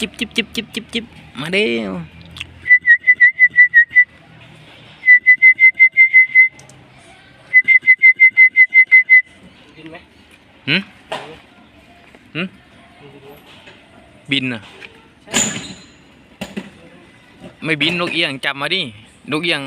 จิบจิบจิบจิบจิบจิบมาเด้วกินไหมหืมหืมบินอะไม่บินนกเอียงจับมาดินกเอียง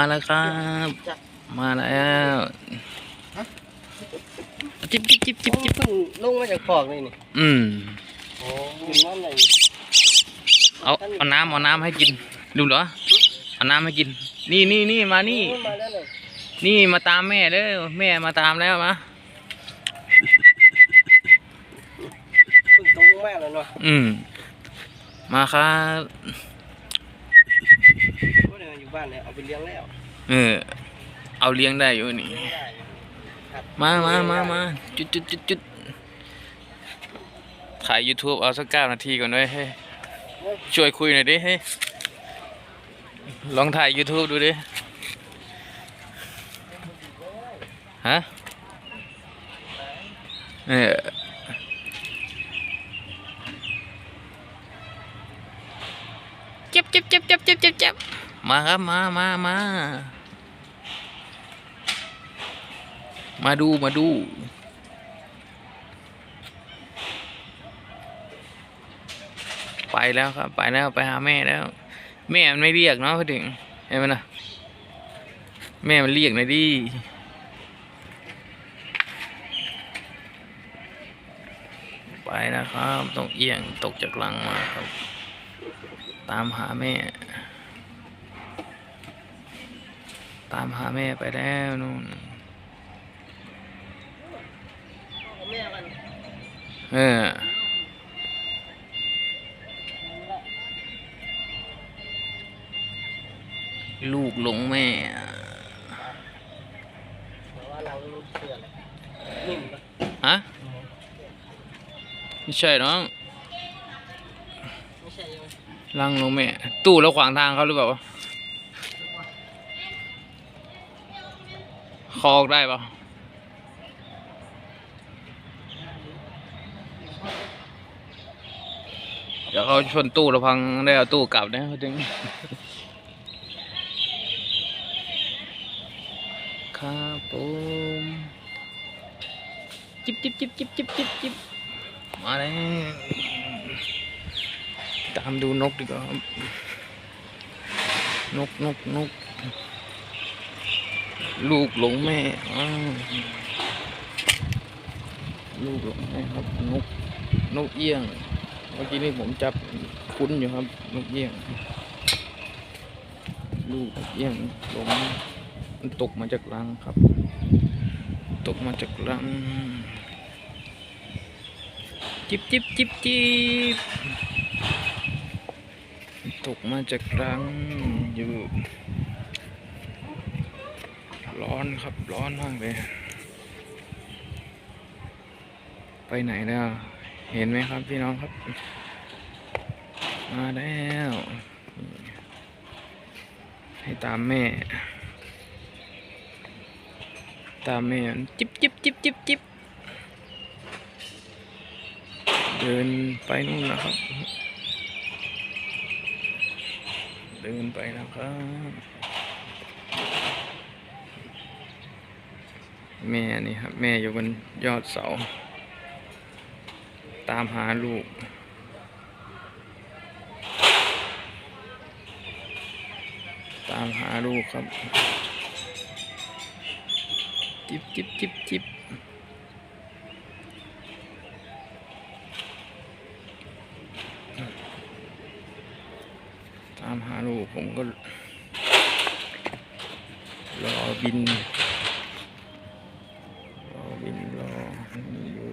มาแล้วครับ มาแล้วจิบจิบจิบจิบจิบเพิ่งลงมาจากคอกนี่นี่อืมโอ้กินมันเลยเอาเอาน้ำเอาน้ำให้กินดูเหรอเอาน้ำให้กิน นี่นี่นี่มานี่มาแล้วเลยนี่มาตามแม่เด้อแม่มาตามแล้วมาเพิ่งตกลงมาแล้วเนาะอืมมาครับก็เดินอยู่ บ้านเนี่ยเอาไปเลี้ยงแล้วเออ เอาเลี้ยงได้อยู่นี่เลี้ยงได้อยู่ครับมามามามาจุดจุดจุดจุดถ่าย YouTube เอาสักเก้านาทีก่อนด้วยเฮ้ยช่วยคุยหน่อยดิเฮ้ยลองถ่าย YouTube ดูดิ ฮะเออเจ็บเจ็บเจ็บเจ็บเจ็บเจ็บเจ็บ มาครับมามามามาดูมาดู ไปแล้วครับ ไปแล้วไปหาแม่แล้ว แม่มันไม่เรียกเนาะพอถึงเห็นไหมนะแม่มันเรียกหน่อยดิไปนะครับ ต้องเอียงตกจากหลังมาครับ ตามหาแม่ ตามหาแม่ไปแล้วนู่นเอาแม่มันเออลูกหลงแม่แต่ว่าเราเสือเลยนิ่มปะฮะไม่ใช่น้องไม่ใช่ยังไงลังลงแม่ ตู้แล้วขวางทางเขาหรือเปล่าวะ คออกได้ปะเดี๋ยวเขาชนตู้แล้วพังได้เอาตู้กลับนะเขาถึงครับผมจิบจิบจิบจิบจิบจิบจิบมาแล้วตามดูนกดีกว่านกนกนก ลูกหลงแม่ลูกหลงแม่ครับนกนกเอี้ยง เมื่อกี้นี่ผมจับคุ้นอยู่ครับ นกเอี้ยง ลูกนกเอี้ยงหลงมันตกมาจากรังครับ ตกมาจากรัง จิบจิบจิบจิบตกมาจากรังอยู่ ร้อนครับร้อนมากเลย ไปไหนแล้ว เห็นไหมครับพี่น้องครับ มาแล้ว ให้ตามแม่ ตามแม่จิบจิบจิบจิบจิบเดินไปนู่นนะครับ เดินไปนะครับ แม่นี่ครับ แม่อยู่บนยอดเสา ตามหาลูก ตามหาลูกครับ จิบจิบจิบจิบตามหาลูกผมก็รอบิน รอบินรออยู่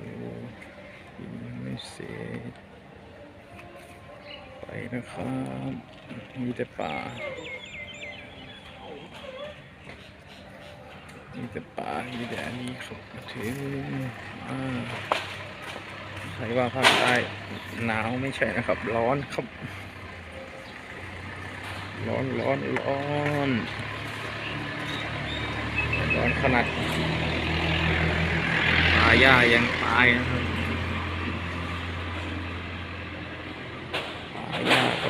บินไม่ เสร็จไปนะครับมีแต่ป่ามีแต่ป่ามีแต่อันนี้ครับถึงอ่าใครว่าภาคใต้หนาวไม่ใช่นะครับ ร้อนครับ ร้อนร้อนร้อนร้อนขนาดปลาหญ้ายังตายนะครับปลาหญ้าก็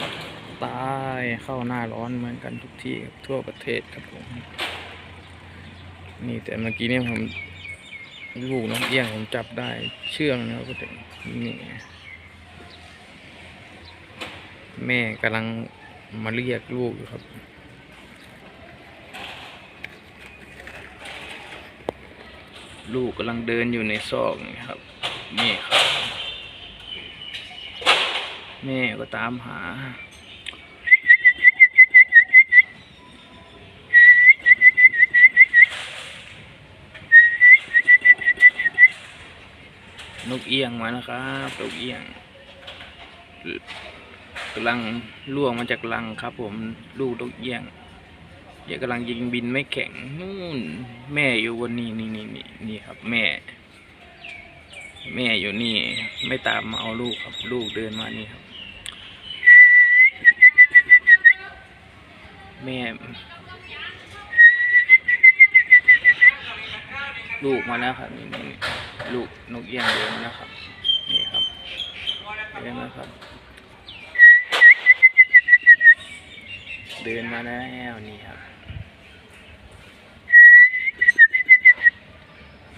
ตายเข้าหน้าร้อนเหมือนกันทุกที่ทั่วประเทศครับผมนี่แต่เมื่อกี้นี่ผมลูกน้องเอี้ยงผมจับได้เชื่องนะครับนี่แม่กำลังมาเรียกลูกอยู่ครับลูกกำลังเดินอยู่ในซอกนี่ครับนี่ครับ แม่ก็ตามหา นกเอี้ยงมานะครับนกเอี้ยงกำลังล่วงมาจากรังครับ ผมลูกนกเอี้ยงเดี๋ยวกำลังยิงบินไม่แข็งนู่น แม่อยู่บนนี่นี่นี่นี่นี่ครับ แม่ แม่อยู่นี่ ไม่ตามมาเอาลูกครับ ลูกเดินมานี่ครับ แม่ลูกมาแล้วครับนี่นี่ ลูกนกเอี้ยงเดินมาแล้วครับนี่ครับเดินมาครับ เดินมาแล้วนี่ครับ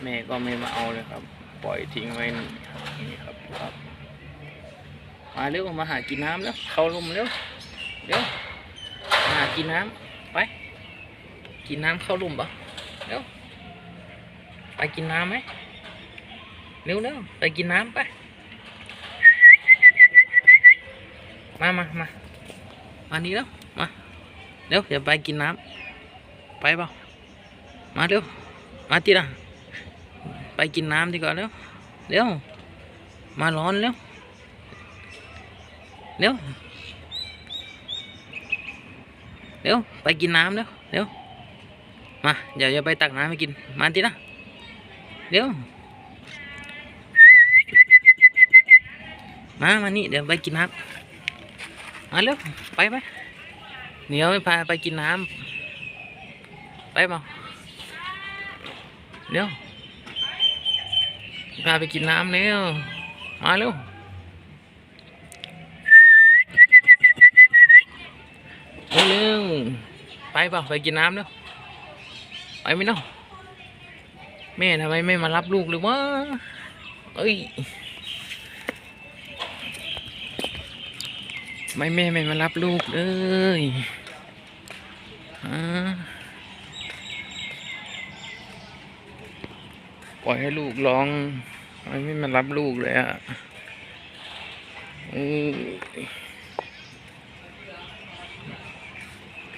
แม่ก็ไม่มาเอาเลยครับ ปล่อยทิ้งไว้นี่ครับนี่ครับครับ มาเร็วมาหากินน้ำแล้วเข้าลมเร็วเร็วหากินน้ำไป กินน้ำเข้าลุ่มปะเร็วไปกินน้ำไหม เร็วเร็วไปกินน้ำไป มามามามานี่แล้วมาเร็วเดี๋ยวไปกินน้ำไปเปล่ามาเร็วมาทีละไปกินน้ำดีกว่าเร็วเร็วมาร้อนเร็วเร็วเร็วไปกินน้ำเร็วเร็วมาเดี๋ยวจะไปตักน้ำให้กินมาทีละเดี๋ยว มามานี่เดี๋ยวไปกินน้ำมาเร็วไปไปเดี๋ยวไม่พาไปกินน้ำไปเปล่าเร็วพาไปกินน้ำเร็วมาเร็วเร็วไปเปล่าไปกินน้ำเร็วไปไหมเนาะแม่ทำไมไม่มารับลูกเลยวะเอ้ยทำ ไม่แม่ไม่มารับลูกเลยฮะปล่อยให้ลูกร้องไม่ไม่มารับลูกเลยอะ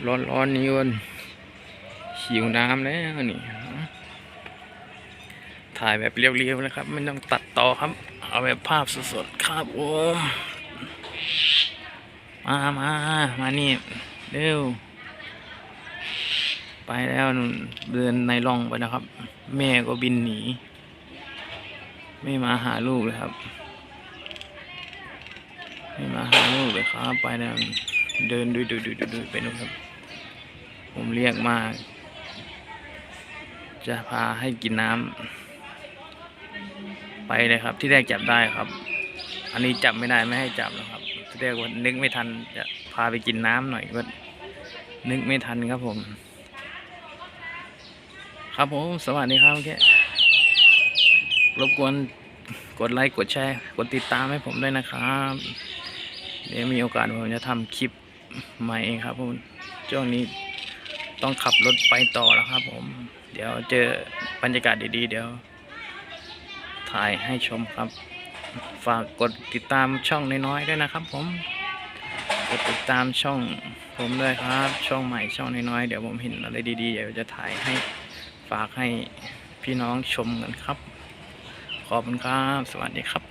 ร้อนร้อนนี่วันหิวน้ำแล้วนี่ถ่ายแบบเรียวๆนะครับ ไม่ต้องตัดต่อครับ เอาแบบภาพสดๆครับโอ้ มามามานี่เร็วไปแล้วเดินในร่องไปนะครับ แม่ก็บินหนี ไม่มาหาลูกเลยครับ ไม่มาหาลูกเลยครับ ไปแล้วเดินดุยดุยดุยดุยไปนู่นครับ ผมเรียกมาจะพาให้กินน้ำไปเลยครับที่แรกจับได้ครับ อันนี้จับไม่ได้ไม่ให้จับนะครับ ที่แรกว่านึกไม่ทันจะพาไปกินน้ำหน่อยก็นึกไม่ทันครับผม ครับผม สวัสดีครับโอเครบกวนกดไลค์กดแชร์กดติดตามให้ผมด้วยนะครับ เดี๋ยวมีโอกาสผมจะทำคลิปใหม่เองครับผมช่วงนี้ต้องขับรถไปต่อแล้วครับผม เดี๋ยวเจอบรรยากาศดีๆ เดี๋ยว ถ่ายให้ชมครับ ฝากกดติดตามช่องน้อยๆด้วยนะครับ ผม กดติดตามช่องผมด้วยครับ ช่องใหม่ช่องน้อยๆเดี๋ยวผมเห็นอะไรดีๆเดี๋ยวจะถ่ายให้ฝากให้พี่น้องชมกันครับ ขอบคุณครับ สวัสดีครับ